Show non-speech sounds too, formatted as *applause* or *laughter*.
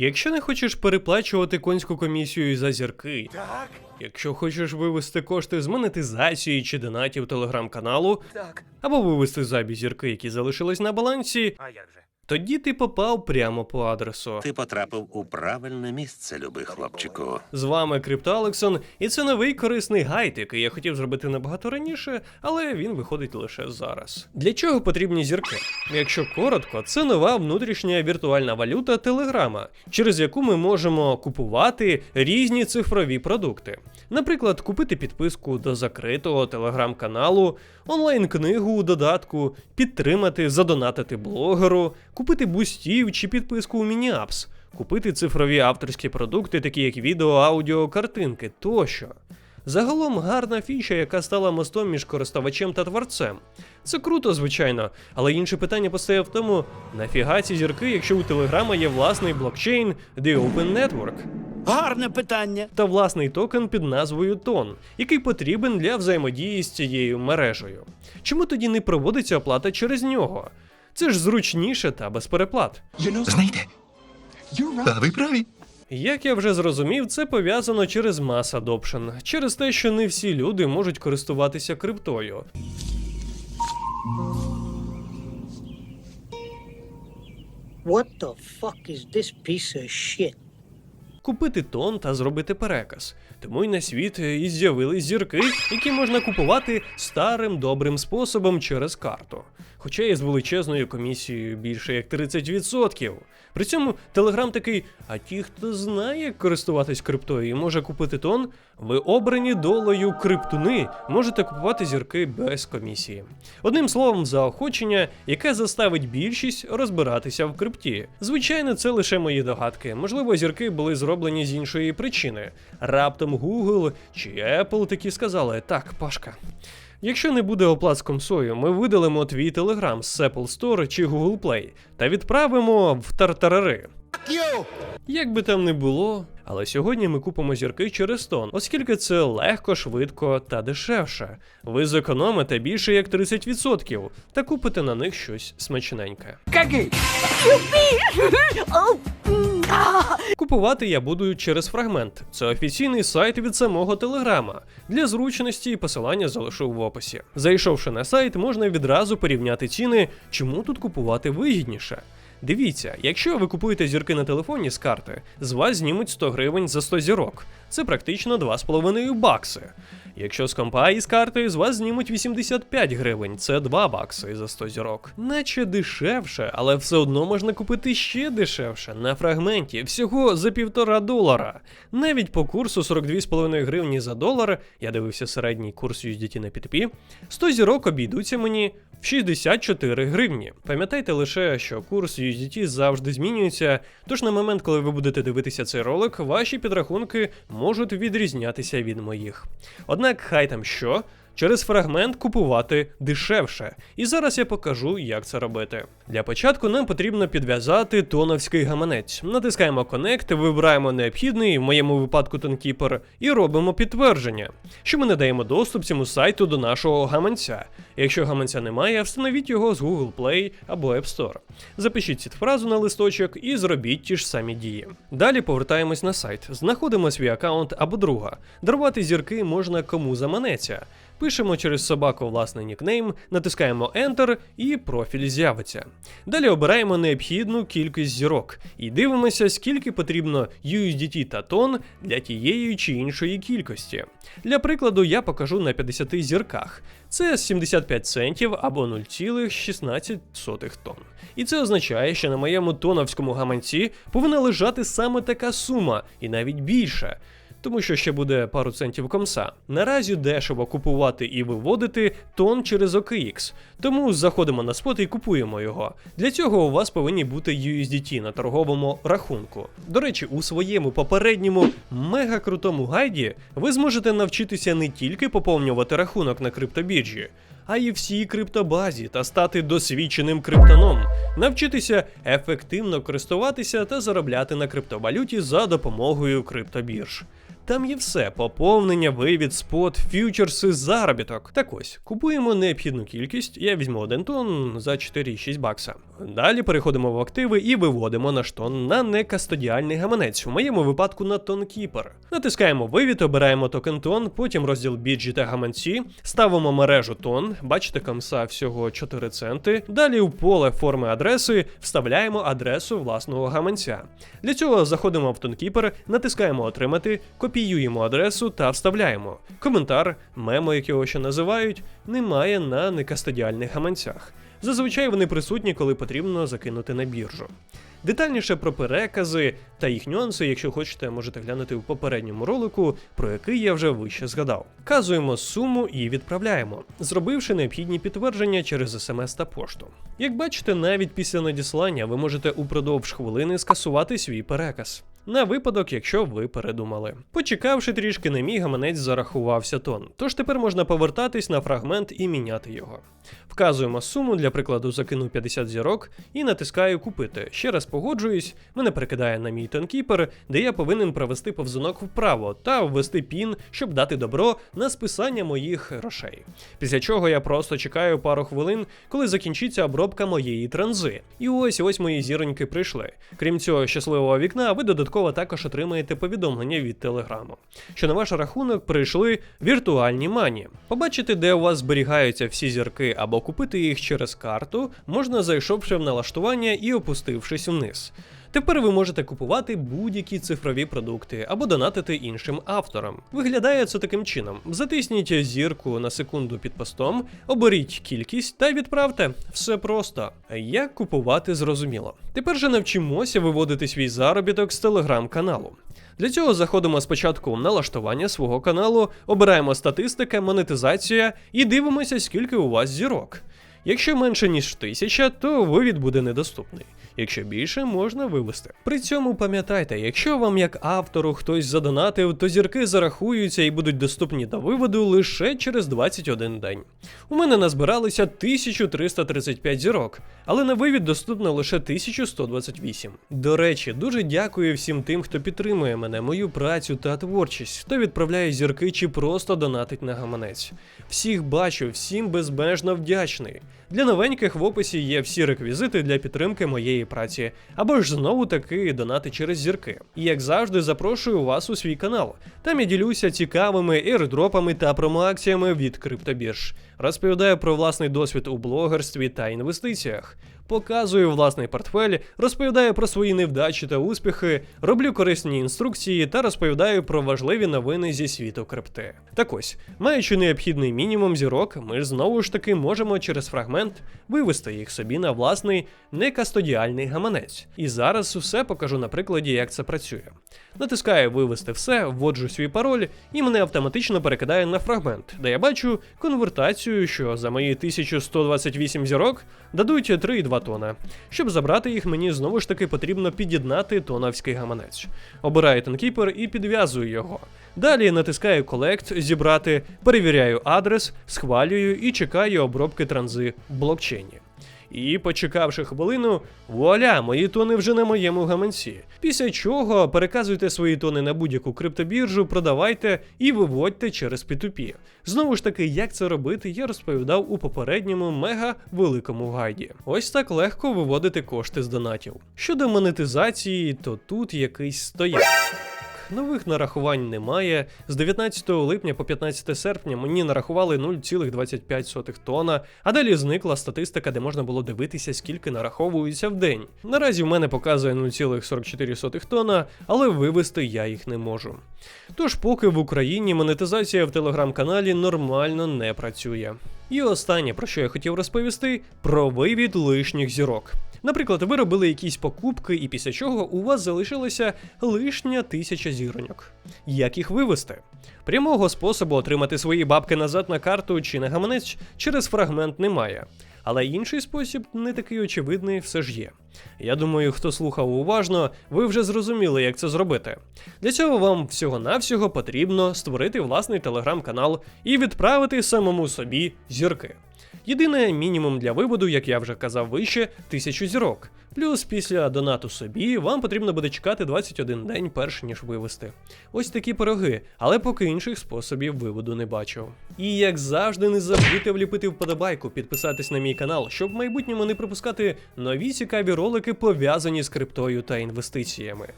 Якщо не хочеш переплачувати конську комісію за зірки, Так, якщо хочеш вивести кошти з монетизації чи донатів телеграм-каналу, так. або вивести забі зірки, які залишились на балансі, А як же? Тоді ти попав прямо по адресу. Ти потрапив у правильне місце, любий хлопчику. З вами Крипто Алексон, і це новий корисний гайд, який я хотів зробити набагато раніше, але він виходить лише зараз. Для чого потрібні зірки? Якщо коротко, це нова внутрішня віртуальна валюта Телеграма, через яку ми можемо купувати різні цифрові продукти. Наприклад, купити підписку до закритого телеграм-каналу, онлайн-книгу у додатку, підтримати, задонатити блогеру, купити бустів чи підписку у Мініапс купити цифрові авторські продукти, такі як відео, аудіо, картинки тощо. Загалом гарна фіча, яка стала мостом між користувачем та творцем. Це круто, звичайно, але інше питання постає в тому, нафіга ці зірки, якщо у Телеграма є власний блокчейн The Open Network Гарне питання. та власний токен під назвою Тон, який потрібен для взаємодії з цією мережею. Чому тоді не проводиться оплата через нього? Це ж зручніше та без переплат. Знаєте, та ви праві. Як я вже зрозумів, це пов'язано через mass adoption, через те, що не всі люди можуть користуватися криптою. What the fuck is this piece of shit? Купити тон та зробити переказ. Тому й на світ і з'явились зірки, які можна купувати старим добрим способом через карту. Хоча і з величезною комісією більше як 30%. При цьому Телеграм такий: а ті, хто знає, як користуватись криптою і може купити тон, ви обрані долею криптуни, можете купувати зірки без комісії. Одним словом, заохочення, яке заставить більшість розбиратися в крипті. Звичайно, це лише мої догадки. Можливо, зірки були зроблені з іншої причини. Раптом Google чи Apple такі сказали: так, Пашка. Якщо не буде оплат з комсою, ми видалимо твій телеграм з Apple Store чи Google Play та відправимо в тартарари. Як би там не було, але сьогодні ми купимо зірки через тон, оскільки це легко, швидко та дешевше. Ви зекономите більше як 30% та купите на них щось смачненьке. *laughs* Купувати я буду через фрагмент. Це офіційний сайт від самого Телеграма. Для зручності посилання залишу в описі. Зайшовши на сайт, можна відразу порівняти ціни, чому тут купувати вигідніше. Дивіться, якщо ви купуєте зірки на телефоні з карти, з вас знімуть 100 гривень за 100 зірок. Це практично 2,5 бакси. Якщо з компа і з карти, з вас знімуть 85 гривень, це 2 бакси за 100 зірок. Наче дешевше, але все одно можна купити ще дешевше на фрагменті, всього за півтора долара. Навіть по курсу 42,5 гривні за долар, я дивився середній курс USDT на P2P, 100 зірок обійдуться мені 64 гривні. Пам'ятайте лише, що курс USDT завжди змінюється, тож на момент, коли ви будете дивитися цей ролик, ваші підрахунки можуть відрізнятися від моїх. Однак хай там що. Через фрагмент купувати дешевше. І зараз я покажу, як це робити. Для початку нам потрібно підв'язати тоновський гаманець. Натискаємо Connect, вибираємо необхідний, в моєму випадку TonKeeper, і робимо підтвердження, що ми надаємо доступ цьому сайту до нашого гаманця. Якщо гаманця немає, встановіть його з Google Play або App Store. Запишіть цю фразу на листочок і зробіть ті ж самі дії. Далі повертаємось на сайт, знаходимо свій аккаунт або друга. Дарувати зірки можна кому заманеться. Пишемо через собаку власний нікнейм, натискаємо Enter і профіль з'явиться. Далі обираємо необхідну кількість зірок і дивимося, скільки потрібно USDT та тон для тієї чи іншої кількості. Для прикладу, я покажу на 50 зірках. Це 75 центів або 0,16 тонн. І це означає, що на моєму тоновському гаманці повинна лежати саме така сума, і навіть більше тому що ще буде пару центів комса. Наразі дешево купувати і виводити тон через OKX, тому заходимо на спот і купуємо його. Для цього у вас повинні бути USDT на торговому рахунку. До речі, у своєму попередньому мега крутому гайді ви зможете навчитися не тільки поповнювати рахунок на криптобіржі. А й всій криптобазі та стати досвідченим криптоном, навчитися ефективно користуватися та заробляти на крипtovалюті за допомогою криптобірж. Там є все: поповнення, вивід, спот, фьючерси, заробіток. Так ось, купуємо необхідну кількість. Я візьму один тон за 4,6 бакса. Далі переходимо в активи і виводимо наш тон на некастодіальний гаманець, у моєму випадку на тонкіпер. Натискаємо вивід, обираємо токен тон, потім розділ біджі та гаманці, ставимо мережу тон, бачите, комса всього 4 центи. Далі у поле форми адреси вставляємо адресу власного гаманця. Для цього заходимо в тонкіпер, натискаємо отримати, копіюємо адресу та вставляємо. Коментар, мемо, як його ще називають, немає на некастодіальних гаманцях. Зазвичай вони присутні, коли потрібно закинути на біржу. Детальніше про перекази та їх нюанси, якщо хочете, можете глянути у попередньому ролику, про який я вже вище згадав. Вказуємо суму і відправляємо, зробивши необхідні підтвердження через смс та пошту. Як бачите, навіть після надіслання ви можете упродовж хвилини скасувати свій переказ. На випадок, якщо ви передумали. Почекавши трішки на мій гаманець зарахувався тон. Тож тепер можна повертатись на фрагмент і міняти його. Вказуємо суму, для прикладу закину 50 зірок і натискаю купити. Ще раз погоджуюсь, мене перекидає на мій тонкіпер, де я повинен провести повзунок вправо та ввести пін, щоб дати добро на списання моїх грошей. Після чого я просто чекаю пару хвилин, коли закінчиться обробка моєї транзи. І ось ось мої зіроньки прийшли. Крім цього щасливого вікна, ви додатково також отримаєте повідомлення від телеграму, що на ваш рахунок прийшли віртуальні мані. Побачити, де у вас зберігаються всі зірки або купити їх через карту, можна зайшовши в налаштування і опустившись вниз. Тепер ви можете купувати будь-які цифрові продукти або донатити іншим авторам. Виглядає це таким чином: затисніть зірку на секунду під постом, оберіть кількість та відправте. Все просто. Як купувати зрозуміло. Тепер же навчимося виводити свій заробіток з телеграм-каналу. Для цього заходимо спочатку в налаштування свого каналу, обираємо статистика, монетизація і дивимося, скільки у вас зірок. Якщо менше ніж 1000, то вивід буде недоступний. Якщо більше, можна вивести. При цьому пам'ятайте, якщо вам як автору хтось задонатив, то зірки зарахуються і будуть доступні до виводу лише через 21 день. У мене назбиралися 1335 зірок, але на вивід доступно лише 1128. До речі, дуже дякую всім тим, хто підтримує мене, мою працю та творчість, хто відправляє зірки чи просто донатить на гаманець. Всіх бачу, всім безмежно вдячний. Для новеньких в описі є всі реквізити для підтримки моєї праці, або ж знову таки донати через зірки. І як завжди, запрошую вас у свій канал. Там я ділюся цікавими ейрдропами та промоакціями від криптобірж. Розповідаю про власний досвід у блогерстві та інвестиціях. Показую власний портфель, розповідаю про свої невдачі та успіхи, роблю корисні інструкції та розповідаю про важливі новини зі світу крипти. Так ось, маючи необхідний мінімум зірок, ми знову ж таки можемо через фрагмент вивести їх собі на власний некастодіальний гаманець. І зараз усе покажу на прикладі, як це працює. Натискаю вивести все, вводжу свій пароль, і мене автоматично перекидає на фрагмент, де я бачу конвертацію, що за мої 1128 зірок дадуть 3,2 тона. Щоб забрати їх, мені знову ж таки потрібно під'єднати тоновський гаманець. Обираю тонкіпер і підв'язую його. Далі натискаю Collect, зібрати, перевіряю адрес, схвалюю і чекаю обробки транзи в блокчейні. І, почекавши хвилину, вуаля, мої тони вже на моєму гаманці. Після чого переказуйте свої тони на будь-яку криптобіржу, продавайте і виводьте через P2P. Знову ж таки, як це робити, я розповідав у попередньому мега великому гайді. Ось так легко виводити кошти з донатів. Щодо монетизації, то тут якийсь стояк. Нових нарахувань немає. З 19 липня по 15 серпня мені нарахували 0,25 тонна, а далі зникла статистика, де можна було дивитися, скільки нараховується в день. Наразі в мене показує 0,44 тонна, але вивести я їх не можу. Тож, поки в Україні монетизація в телеграм-каналі нормально не працює. І останнє, про що я хотів розповісти, про вивід лишніх зірок. Наприклад, ви робили якісь покупки, і після чого у вас залишилася лишня тисяча зіроньок. Як їх вивести? Прямого способу отримати свої бабки назад на карту чи на гаманець через фрагмент немає. Але інший спосіб не такий очевидний все ж є. Я думаю, хто слухав уважно, ви вже зрозуміли, як це зробити. Для цього вам всього-навсього потрібно створити власний телеграм-канал і відправити самому собі зірки. Єдине мінімум для виводу, як я вже казав вище, 1000 зірок. Плюс після донату собі вам потрібно буде чекати 21 день перш ніж вивести. Ось такі пироги, але поки інших способів виводу не бачив. І як завжди, не забудьте вліпити вподобайку, підписатись на мій канал, щоб в майбутньому не пропускати нові цікаві ролики пов'язані з криптою та інвестиціями.